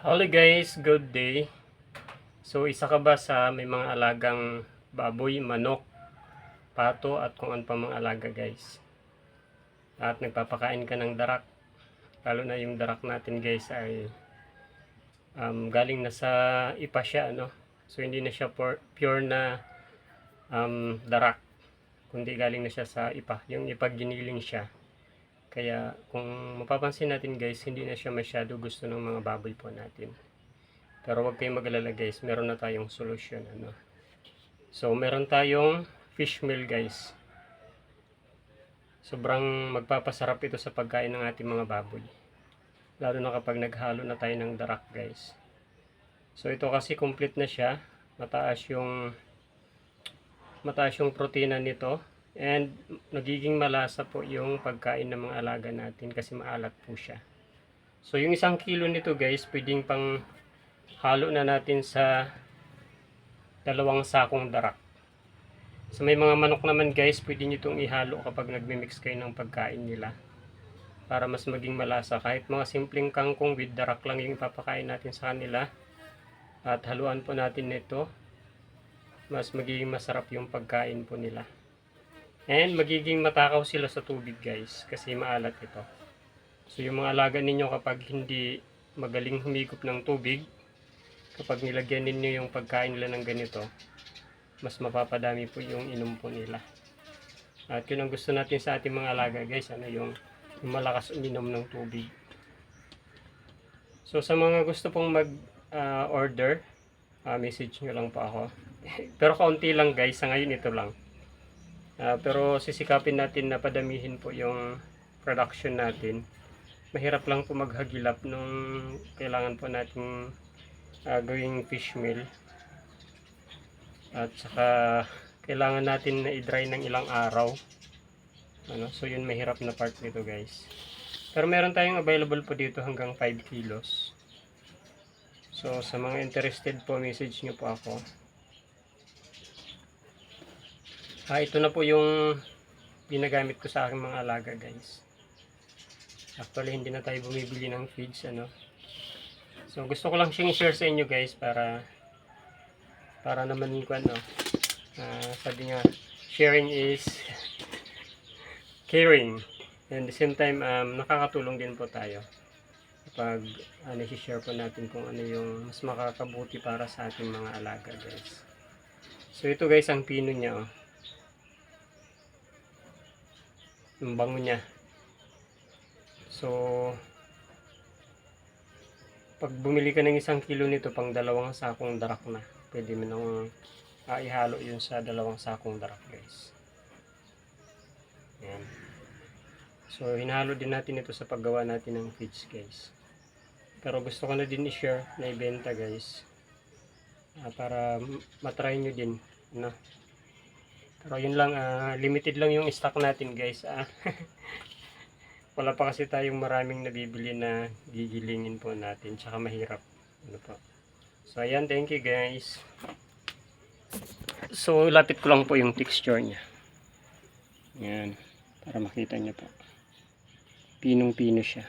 Hello guys, good day. So isa ka ba sa may mga alagang baboy, manok, pato at kung ano pa mga alaga guys? At nagpapakain ka ng darak. Lalo na yung darak natin guys ay um, galing na sa ipa siya ano. So hindi na siya pur- pure na um, darak. Kundi galing na siya sa ipa. Yung ipag giniling siya. Kaya kung mapapansin natin guys, hindi na siya masyado gusto ng mga baboy po natin. Pero wag kayong mag-alala guys, meron na tayong solusyon. Ano? So meron tayong fish meal guys. Sobrang magpapasarap ito sa pagkain ng ating mga baboy. Lalo na kapag naghalo na tayo ng darak guys. So ito kasi complete na siya. Mataas yung mataas yung protina nito. And nagiging malasa po yung pagkain ng mga alaga natin kasi maalat po siya. So yung isang kilo nito guys, pwedeng pang halo na natin sa dalawang sakong darak. Sa may mga manok naman guys, pwede nyo itong ihalo kapag nagmi-mix kayo ng pagkain nila. Para mas maging malasa. Kahit mga simpleng kangkong with darak lang yung ipapakain natin sa kanila. At haluan po natin nito. Mas magiging masarap yung pagkain po nila. And magiging matakaw sila sa tubig guys kasi maalat ito. So yung mga alaga ninyo kapag hindi magaling humigop ng tubig, kapag nilagyan ninyo yung pagkain nila ng ganito, mas mapapadami po yung inom po nila. At yun ang gusto natin sa ating mga alaga guys, ano yung, yung malakas uminom ng tubig. So sa mga gusto pong mag ah, order, ah, message nyo lang po ako. Pero kaunti lang guys, sa ngayon ito lang. Ah, pero sisikapin natin na padamihin po yung production natin. Mahirap lang po maghagilap nung kailangan po nating ah, gawing fish meal. At saka kailangan natin na i-dry ng ilang araw. Ano, so yun mahirap na part nito guys. Pero meron tayong available po dito hanggang 5 kilos. So sa mga interested po, message nyo po ako. Ah, ito na po yung ginagamit ko sa aking mga alaga guys. Actually, hindi na tayo bumibili ng feeds, ano. So, gusto ko lang siyang share sa inyo guys para para naman ko ano, ah, sabi nga, sharing is caring. And at the same time, um, nakakatulong din po tayo kapag ano, share po natin kung ano yung mas makakabuti para sa ating mga alaga guys. So, ito guys, ang pino niya, oh. Yung bango niya. So, pag bumili ka ng isang kilo nito, pang dalawang sakong darak na. Pwede mo nang ah, ihalo yun sa dalawang sakong darak, guys. Yan. So, hinalo din natin ito sa paggawa natin ng feeds, guys. Pero gusto ko na din i-share na ibenta, guys. Ah, para matry nyo din. No? Pero yun lang, ah, limited lang yung stock natin guys. Ah. Wala pa kasi tayong maraming nabibili na gigilingin po natin. Tsaka mahirap. Ano po. So ayan, thank you guys. So lapit ko lang po yung texture niya. Yan. Para makita niyo po. Pinong-pino siya.